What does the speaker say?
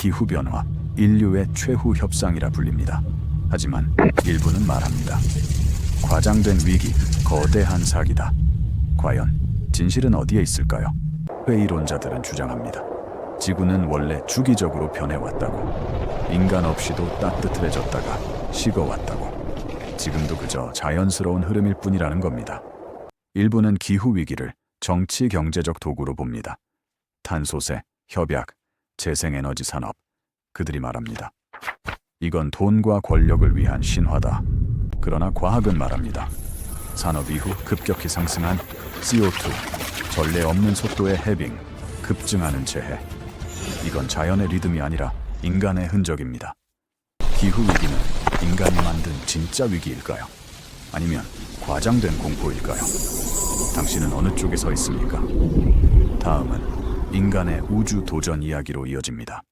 기후변화, 인류의 최후 협상이라 불립니다. 하지만 일부는 말합니다. 과장된 위기, 거대한 사기다. 과연 진실은 어디에 있을까요? 회의론자들은 주장합니다. 지구는 원래 주기적으로 변해왔다고. 인간 없이도 따뜻해졌다가 식어왔다고. 지금도 그저 자연스러운 흐름일 뿐이라는 겁니다. 일부는 기후 위기를 정치 경제적 도구로 봅니다. 탄소세, 협약, 재생에너지 산업. 그들이 말합니다. 이건 돈과 권력을 위한 신화다. 그러나 과학은 말합니다. 산업 이후 급격히 상승한 CO2, 전례 없는 속도의 해빙, 급증하는 재해. 이건 자연의 리듬이 아니라 인간의 흔적입니다. 기후 위기는 인간이 만든 진짜 위기일까요? 아니면 과장된 공포일까요? 당신은 어느 쪽에 서 있습니까? 다음은 인간의 우주 도전 이야기로 이어집니다.